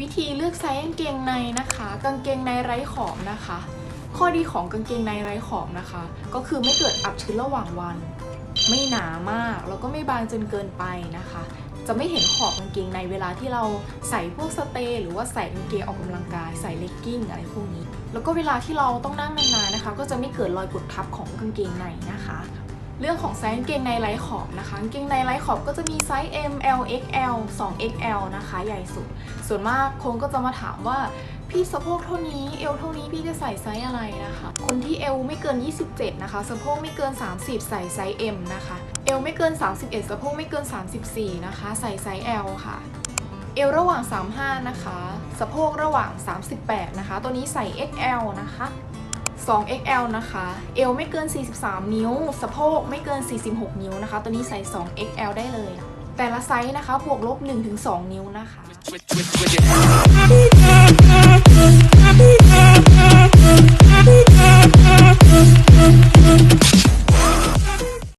วิธีเลือกไซส์กางเกงในนะคะ กางเกงในไร้ขอบนะคะ ข้อดีของกางเกงในไร้ขอบนะคะ ก็คือไม่เกิดอับชื้นระหว่างวัน ไม่หนามาก แล้วก็ไม่บางจนเกินไปนะคะ จะไม่เห็นขอบกางเกงในเวลาที่เราใส่พวกสเตย์หรือว่าใส่กางเกงออกกำลังกายใส่เลกกิ้งอะไรพวกนี้ แล้วก็เวลาที่เราต้องนั่งนานๆนะคะ ก็จะไม่เกิดรอยกดทับของกางเกงในนะคะ เรื่องของไซส์กางเกงในไร้ขอบนะคะกางเกงในไร้ขอบก็จะมีไซส์ M L XL 2 XL นะคะ ใหญ่สุด ส่วนมากคนก็จะมาถามว่าพี่สะโพกเท่านี้เอวเท่านี้พี่จะใส่ไซส์อะไรนะคะ คนที่เอวไม่เกิน 27 นะคะ สะโพกไม่เกิน 30 ใส่ไซส์ M นะคะ เอวไม่เกิน 31 สะโพกไม่เกิน 34 นะคะ ใส่ไซส์ L ค่ะ เอวระหว่าง 35 นะคะ สะโพกระหว่าง 38 นะคะ ตัวนี้ใส่ XL นะคะ 2XL นะคะ เอวไม่เกิน 43 นิ้ว สะโพกไม่เกิน 46 นิ้วนะคะ ตัวนี้ใส่ 2XL ได้เลย แต่ละไซส์นะคะ บวกลบ 1-2 นิ้วนะคะ